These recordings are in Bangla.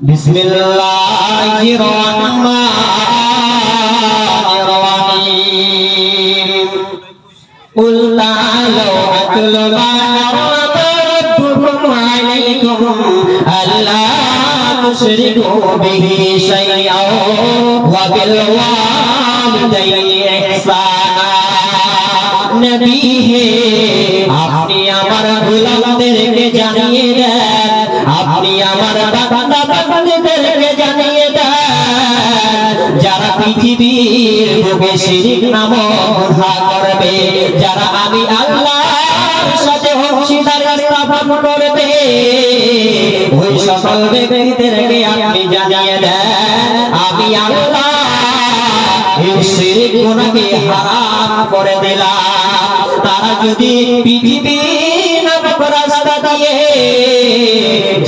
বিসমিল্লাহির রহমানির রহিম কুল তাআলু আতলু মা রাব্বুকুম আলাইকুম। আল্লা তুশরিকু বিহি শাইআ আপনি আমার গোলামদেরকে জানিয়ে পৃথিবীর বুকে শিরিক নামক গুনাহ করবে। যারা আমি আল্লাহর সাথে অংশীদার স্থাপন করবে। ওই সকল ব্যক্তিদেরকে আপনি জানিয়ে দেন, আমি আল্লাহ শিরিক গুনাহকে হারাম করে দিলাম। তারা যদি পৃথিবী নামক রাস্তা দিয়ে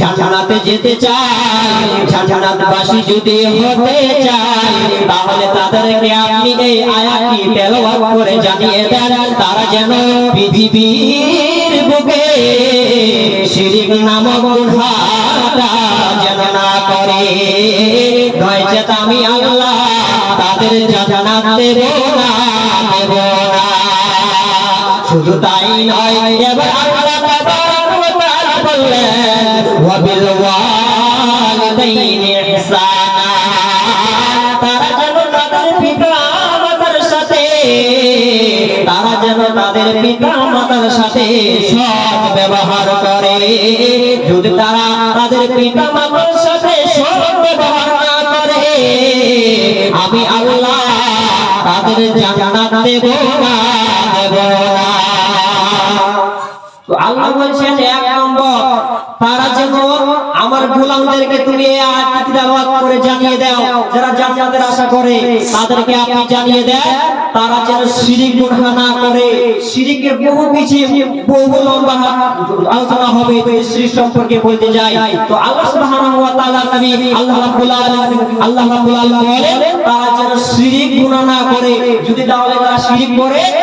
জান্নাতে যেতে চায় জান্নাতবাসী যদি হতে চায়, তাহলে তাদেরকে আপনি এই আয়াতটি তেলাওয়াত করে জানিয়ে দেন, তারা যেন পৃথিবীর বুকে শিরিক নামক গুনাহটা যেন না করে। নয়তো আমি আল্লাহ তাদের জান্নাত দেব না দেব না। শুধু তাই নয়, এবার আল্লাহ বললেন তারা যেন তাদের পিতা মাতার সাথে সৎ ব্যবহার করে। যদি তারা তাদের পিতা মাতার সাথে সৎ ব্যবহার করে, আমি আল্লাহ তাদের জান্নাত দেব আল্লাহ বলছেন, এক নম্বর, তারা যেন আমার গোলামদেরকে তুমি এই তেলাওয়াত করে জানিয়ে দাও। যারা জান্নাতের আশা করে, তাদেরকে আপনি জানিয়ে দেন, তারা যেন শিরিক গুনাহ না করে। শিরিকের বহু কিছু বহু লম্বা আলোচনা হবে শিরিক সম্পর্কে বলতে যাই। তো আল্লাহ সুবহানাহু ওয়া তাআলা নবী আল্লাহ রাব্বুল আলামিন, আল্লাহ রাব্বুল আলামিন বলেন, তারা যেন শিরিক গুনাহ না করে। যদি তাহলে তারা শিরিক করে